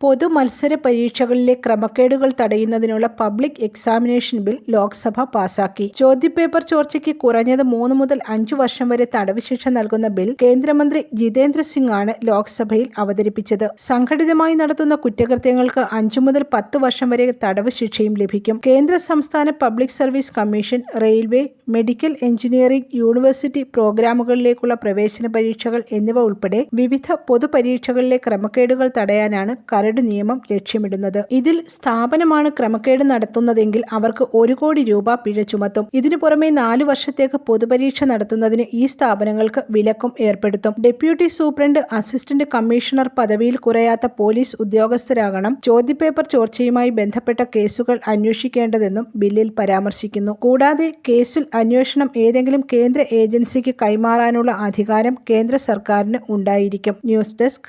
പൊതു മത്സര പരീക്ഷകളിലെ ക്രമക്കേടുകൾ തടയുന്നതിനുള്ള പബ്ലിക് എക്സാമിനേഷൻ ബിൽ ലോക്സഭ പാസാക്കി. ചോദ്യപേപ്പർ ചോർച്ചയ്ക്ക് കുറഞ്ഞത് മൂന്ന് മുതൽ അഞ്ചു വർഷം വരെ തടവ് ശിക്ഷ നൽകുന്ന ബിൽ കേന്ദ്രമന്ത്രി ജിതേന്ദ്ര സിംഗ് ആണ് ലോക്സഭയിൽ അവതരിപ്പിച്ചത്. സംഘടിതമായി നടത്തുന്ന കുറ്റകൃത്യങ്ങൾക്ക് അഞ്ചു മുതൽ പത്ത് വർഷം വരെ തടവ് ശിക്ഷയും ലഭിക്കും. കേന്ദ്ര സംസ്ഥാന public service commission railway medical engineering university പ്രോഗ്രാമുകളിലേക്കുള്ള പ്രവേശന പരീക്ഷകൾ എന്നിവ ഉൾപ്പെടെ വിവിധ പൊതുപരീക്ഷകളിലെ ക്രമക്കേടുകൾ തടയാനാണ് കരട് നിയമം ലക്ഷ്യമിടുന്നത്. ഇതിൽ സ്ഥാപനമാണ് ക്രമക്കേട് നടത്തുന്നതെങ്കിൽ അവർക്ക് ഒരു കോടി രൂപ പിഴ ചുമത്തും. ഇതിനു പുറമെ നാലു വർഷത്തേക്ക് പൊതുപരീക്ഷ നടത്തുന്നതിന് ഈ സ്ഥാപനങ്ങൾക്ക് വിലക്കും ഏർപ്പെടുത്തും. ഡെപ്യൂട്ടി സൂപ്രണ്ട് അസിസ്റ്റന്റ് കമ്മീഷണർ പദവിയിൽ കുറയാത്ത പോലീസ് ഉദ്യോഗസ്ഥരാകണം. ചോദ്യപേപ്പർ ചോർച്ചയുമായി ബന്ധപ്പെട്ട കേസുകൾ അന്വേഷിക്കേണ്ടതെന്നും ബില്ലിൽ പരാമർശിക്കുന്നു. കൂടാതെ കേസിൽ അന്വേഷണം ഏതെങ്കിലും കേന്ദ്ര ഏജൻസിക്ക് കൈമാറാനുള്ള അധികാരം കേന്ദ്ര സർക്കാരിന് ഉണ്ടായിരിക്കും. News desk